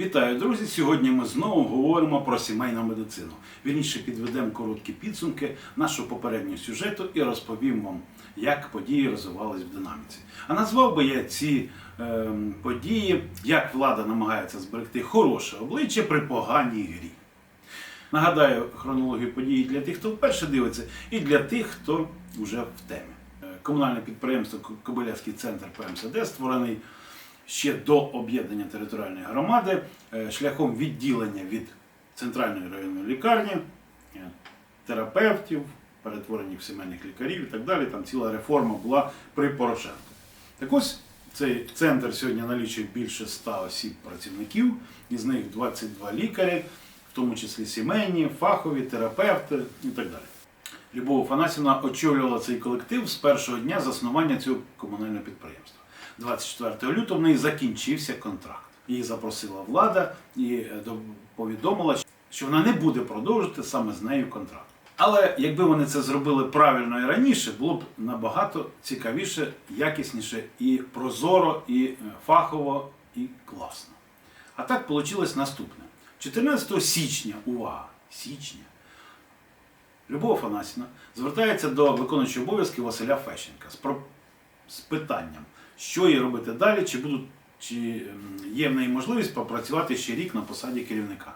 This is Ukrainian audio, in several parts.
Вітаю, друзі! Сьогодні ми знову говоримо про сімейну медицину. Вірніше підведемо короткі підсумки нашого попереднього сюжету і розповім вам, як події розвивались в динаміці. А назвав би я ці е, події, як влада намагається зберегти хороше обличчя при поганій грі. Нагадаю хронологію подій для тих, хто вперше дивиться, і для тих, хто вже в темі. Е, Комунальне підприємство Кобиляцький центр ПМСД створений ще до об'єднання територіальної громади е, шляхом відділення від центральної районної лікарні, е, терапевтів, перетворення в сімейних лікарів і так далі. Там ціла реформа була при Порошенку. Так ось цей центр сьогодні налічує більше 100 осіб працівників, із них 22 лікарі, в тому числі сімейні, фахові, терапевти і так далі. Любов Афанасівна очолювала цей колектив з першого дня заснування цього комунального підприємства. 24 лютого в неї закінчився контракт. Її запросила влада і е, повідомила, що вона не буде продовжувати саме з нею контракт. Але якби вони це зробили правильно і раніше, було б набагато цікавіше, якісніше і прозоро, і е, фахово, і класно. А так вийшло наступне: 14 січня, увага, січня, Любов Афанасівна звертається до виконуючого обов'язки Василя Фещенка з, про... з питанням, що їй робити далі, чи будуть чи ем, є в неї можливість попрацювати ще рік на посаді керівника.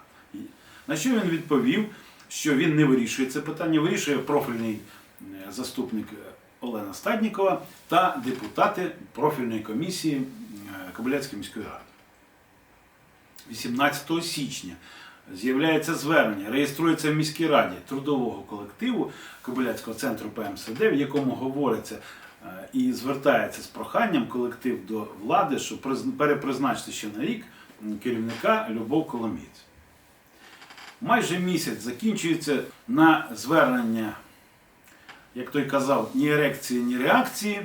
На що він відповів, що він не вирішує це питання, вирішує профільний е, заступник е, Олена Стаднікова та депутати профільної комісії е, Кобиляцької міської ради. 18 січня з'являється звернення, реєструється в міській раді трудового колективу Кобиляцького центру ПМСД, в якому говориться і звертається з проханням колектив до влади, щоб перепризначити ще на рік керівника Любов Коломієць. Майже місяць закінчується на звернення, як той казав, ні ерекції, ні реакції.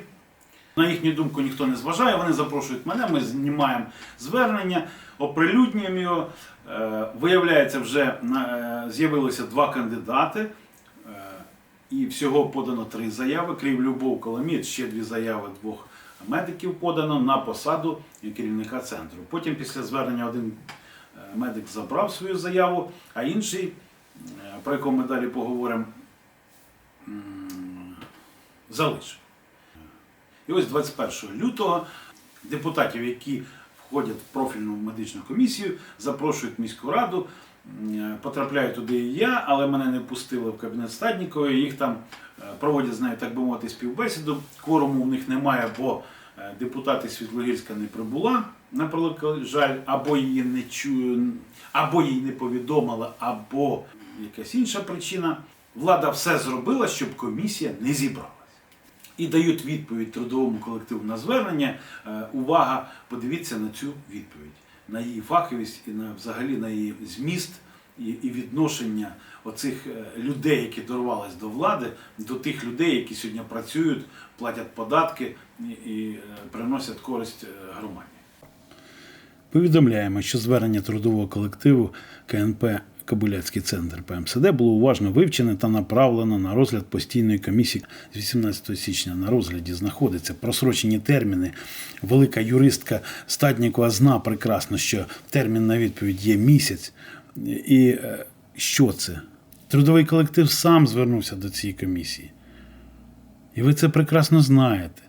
На їхню думку ніхто не зважає, вони запрошують мене, ми знімаємо звернення, оприлюднюємо його. Е, Виявляється, вже е, з'явилося два кандидати, е, і всього подано три заяви. Крім Любов Коломієць, ще дві заяви двох медиків подано на посаду керівника центру. Потім, після звернення, один е, медик забрав свою заяву, а інший, е, про якого ми далі поговоримо, залишив. І ось 21 лютого депутатів, які входять в профільну медичну комісію, запрошують міську раду. М, Потрапляю туди і я, але мене не пустили в кабінет Стаднікової. Їх там е, проводять з нею, так би мовити, співбесіду. Кворуму в них немає, бо е, депутати Світлогірська не прибула, на превеликий жаль, або її не чую, або їй не повідомила, або якась інша причина. Влада все зробила, щоб комісія не зібралась і дають відповідь трудовому колективу на звернення. Е, Увага, подивіться на цю відповідь, на її фаховість і на взагалі на її зміст і, і відношення оцих е, людей, які дорвались до влади, до тих людей, які сьогодні працюють, платять податки і, і е, приносять користь е, громаді. Повідомляємо, що звернення трудового колективу КНП Кобиляцький центр ПМСД було уважно вивчене та направлено на розгляд постійної комісії з 18 січня. На розгляді знаходиться просрочені терміни. Велика юристка Стаднікова зна прекрасно, що термін на відповідь є місяць. І е, що це? Трудовий колектив сам звернувся до цієї комісії. І ви це прекрасно знаєте.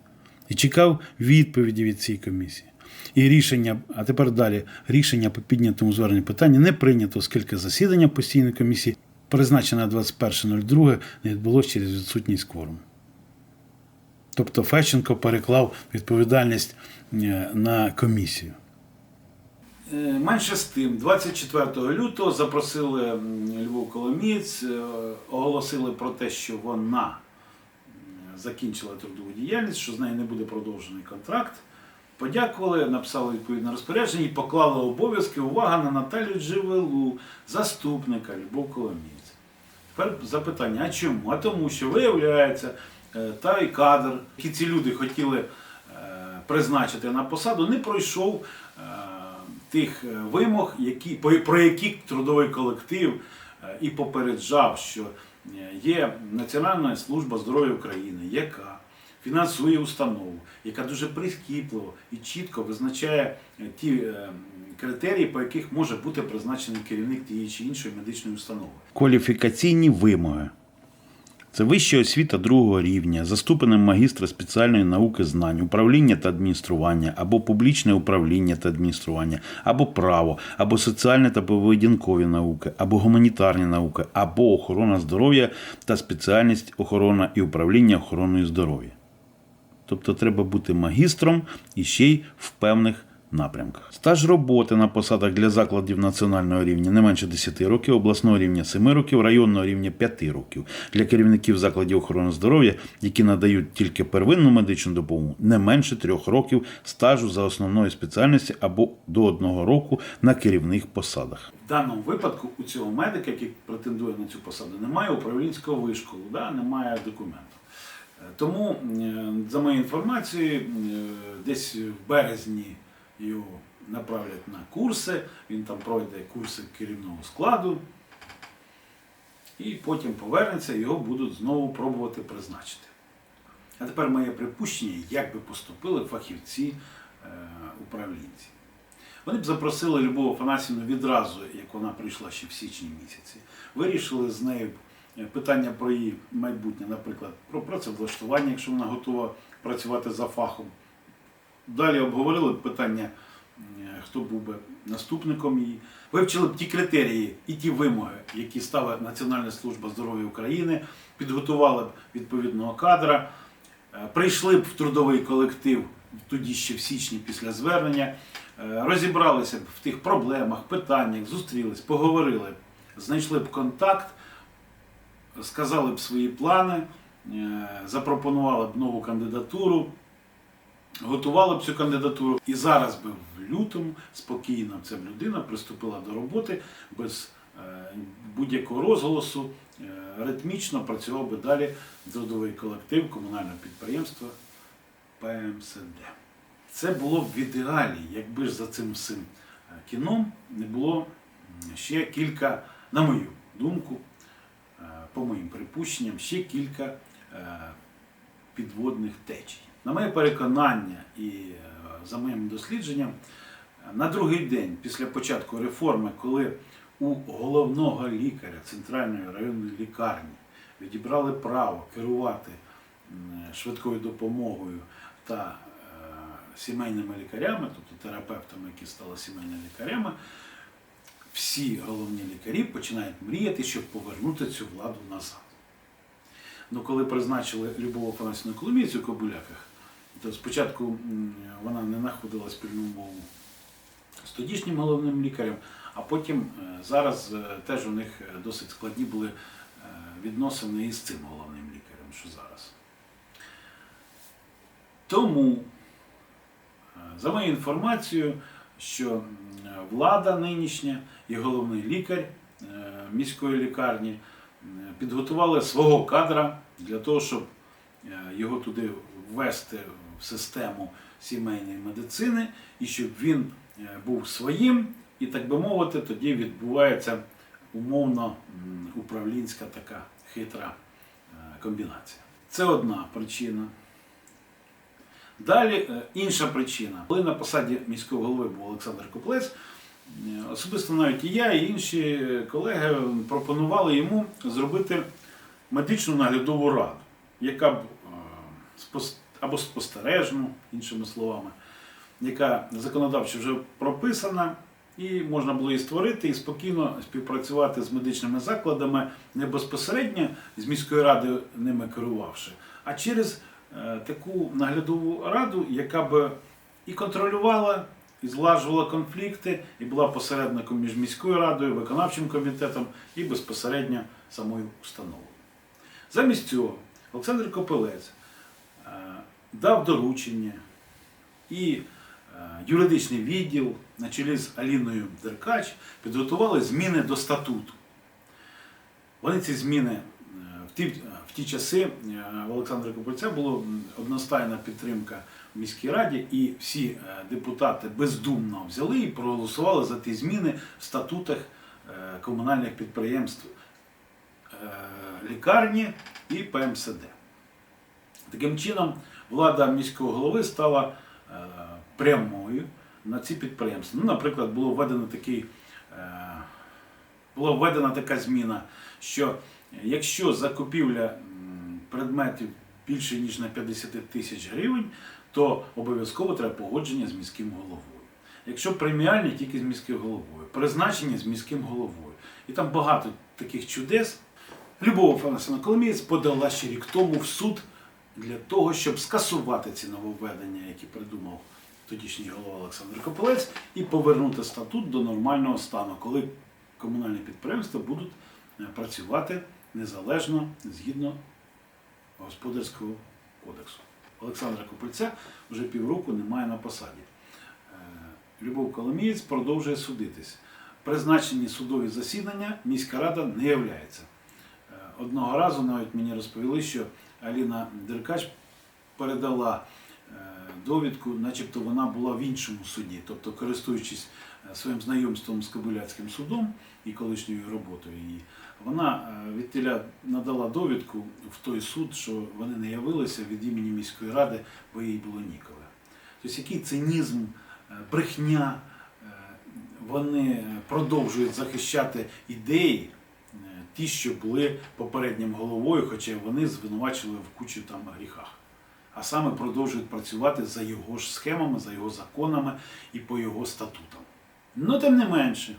І чекав відповіді від цієї комісії. І рішення, а тепер далі, рішення по піднятому зверненню питання не прийнято, оскільки засідання постійної комісії, призначене на 21.02, не відбулося через відсутність кворуму. Тобто Фещенко переклав відповідальність е, на комісію. Е, Менше з тим, 24 лютого запросили Львов Коломієць, е, оголосили про те, що вона закінчила трудову діяльність, що з нею не буде продовжений контракт. Подякували, написали відповідне розпорядження і поклали обов'язки увага на Наталію Дживелу, заступника Любов Коломієць. Тепер запитання: а чому? А тому, що виявляється, е, той кадр, який ці люди хотіли е, призначити на посаду, не пройшов е, тих вимог, які, про які трудовий колектив і попереджав, що є Національна служба здоров'я України, яка фінансує установу, яка дуже прискіпливо і чітко визначає е, ті е, критерії, по яких може бути призначений керівник тієї чи іншої медичної установи. Кваліфікаційні вимоги. Це вища освіта другого рівня, за ступенем магістра спеціальної науки знань, управління та адміністрування, або публічне управління та адміністрування, або право, або соціальні та поведінкові науки, або гуманітарні науки, або охорона здоров'я та спеціальність охорона і управління охороною здоров'я. Тобто треба бути магістром і ще й в певних напрямках. Стаж роботи на посадах для закладів національного рівня не менше 10 років, обласного рівня 7 років, районного рівня 5 років. Для керівників закладів охорони здоров'я, які надають тільки первинну медичну допомогу, не менше 3 років стажу за основною спеціальністю або до 1 року на керівних посадах. В даному випадку у цього медика, який претендує на цю посаду, немає управлінського вишколу, да, немає документу. Тому, е, за моєю інформацією, е, десь в березні його направлять на курси, він там пройде курси керівного складу, і потім повернеться, його будуть знову пробувати призначити. А тепер моє припущення, як би поступили фахівці е, управлінці. Вони б запросили Любов Афанасівну відразу, як вона прийшла ще в січні місяці. Вирішили з нею питання про її майбутнє, наприклад, про працевлаштування, якщо вона готова працювати за фахом. Далі обговорили б питання, е, хто був би наступником її. Вивчили б ті критерії і ті вимоги, які ставить Національна служба здоров'я України, підготували б відповідного кадра, е, прийшли б в трудовий колектив тоді ще в січні після звернення, е, розібралися б в тих проблемах, питаннях, зустрілись, поговорили, знайшли б контакт, сказали б свої плани, е, запропонували б нову кандидатуру готували б цю кандидатуру. І зараз би в лютому спокійно ця б людина приступила до роботи без е, будь-якого розголосу, е, ритмічно працював би далі трудовий колектив комунального підприємства ПМСД. Це було б в ідеалі, якби ж за цим всім кіном не було ще кілька, на мою думку, по моїм припущенням, ще кілька е, підводних течій. На моє переконання і е, за моїм дослідженням, е, на другий день після початку реформи, коли у головного лікаря Центральної районної лікарні відібрали право керувати швидкою допомогою та е, сімейними лікарями, тобто терапевтами, які стали сімейними лікарями, всі головні лікарі починають мріяти, щоб повернути цю владу назад. Ну, коли призначили Любов Афанасівну Коломійцю у Кобуляках, то спочатку вона не знаходила спільну мову з тодішнім головним лікарем, а потім е, зараз е, теж у них е, досить складні були відносини із цим головним лікарем, що зараз. Тому, за моєю інформацією, що влада нинішня і головний лікар е, міської лікарні е, підготували свого кадра для того, щоб е, його туди ввести в систему сімейної медицини, і щоб він е, був своїм, і так би мовити, тоді відбувається умовно управлінська така хитра е, комбінація. Це одна причина. Далі е, інша причина. Коли на посаді міського голови був Олександр Коплець, е, особисто навіть і я, і інші колеги пропонували йому зробити медичну наглядову раду, яка б е, або спостережну, іншими словами, яка законодавчо вже прописана, і можна було її створити і спокійно співпрацювати з медичними закладами не безпосередньо з міської ради ними керувавши, а через таку наглядову раду, яка б і контролювала, і злажувала конфлікти, і була посередником між міською радою, виконавчим комітетом і безпосередньо самою установою. Замість цього Олександр Копилець е, дав доручення і е, юридичний відділ на чолі з Аліною Деркач підготували зміни до статуту. Вони ці зміни е, в ті, в ті часи е, в Олександра Копильця була одностайна підтримка в міській раді, і всі е, депутати бездумно взяли і проголосували за ті зміни в статутах е, комунальних підприємств лікарні і ПМСД. Таким чином, влада міського голови стала прямою на ці підприємства. Ну, наприклад, було введено такий, була введена така зміна, що якщо закупівля предметів більше ніж на 50 тисяч гривень, то обов'язково треба погодження з міським головою. Якщо преміальні, тільки з міським головою, призначення з міським головою. І там багато таких чудес. Любов Фанасина Коломієць подала ще рік тому в суд для того, щоб скасувати ці нововведення, які придумав тодішній голова Олександр Копилець, і повернути статут до нормального стану, коли комунальні підприємства будуть е, працювати незалежно згідно господарського кодексу. Олександра Копильця вже півроку немає на посаді. Е, Любов Коломієць продовжує судитись. Призначені судові засідання міська рада не являється. Е, Одного разу навіть мені розповіли, що Аліна Деркач передала е, довідку, начебто вона була в іншому суді, тобто користуючись е, своїм знайомством з Кобиляцьким судом і колишньою роботою її, вона е, відтіля надала довідку в той суд, що вони не явилися від імені міської ради, бо їй було ніколи. Тобто який цинізм, е, брехня, вони продовжують захищати ідеї, ті, що були попереднім головою, хоча вони звинувачили в кучу там гріхах. А саме продовжують працювати за його ж схемами, за його законами і по його статутам. Ну, тим не менше,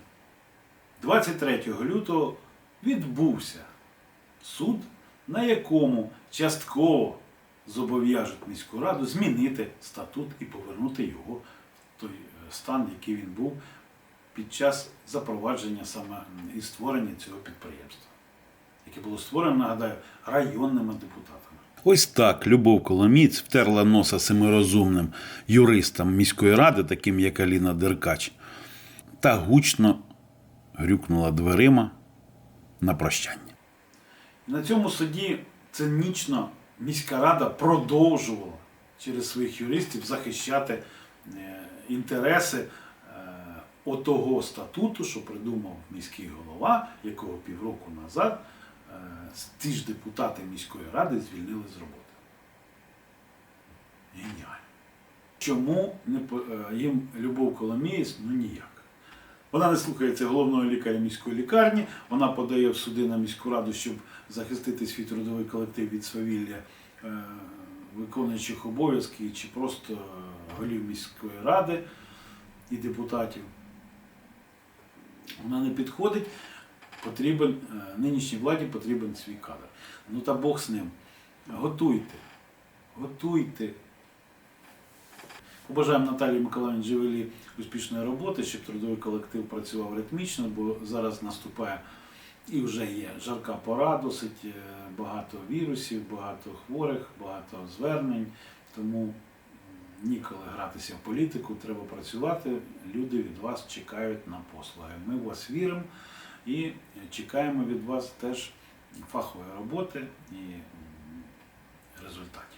23 лютого відбувся суд, на якому частково зобов'яжуть міську раду змінити статут і повернути його в той е, стан, який він був під час запровадження саме і створення цього підприємства, яке було створено, нагадаю, районними депутатами. Ось так Любов Коломієць втерла носа семирозумним юристам міської ради, таким як Аліна Деркач, та гучно грюкнула дверима на прощання. На цьому суді цинічно міська рада продовжувала через своїх юристів захищати е, інтереси е, отого статуту, що придумав міський голова, якого півроку назад ті ж депутати міської ради звільнили з роботи. Геніально. Чому не е, їм Любов Коломієць? Ну ніяк. Вона не слухається головного лікаря міської лікарні, вона подає в суди на міську раду, щоб захистити свій трудовий колектив від свавілля е, виконуючих обов'язки чи просто е, голів міської ради і депутатів. Вона не підходить, потрібен, е, нинішній владі потрібен свій кадр. Ну та Бог з ним. Готуйте, готуйте. Побажаємо Наталії Миколаївні Джевелі успішної роботи, щоб трудовий колектив працював ритмічно, бо зараз наступає і вже є жарка пора, досить е, багато вірусів, багато хворих, багато звернень. Тому ніколи гратися в політику, треба працювати. Люди від вас чекають на послуги. Ми в вас віримо і чекаємо від вас теж фахової роботи і результатів.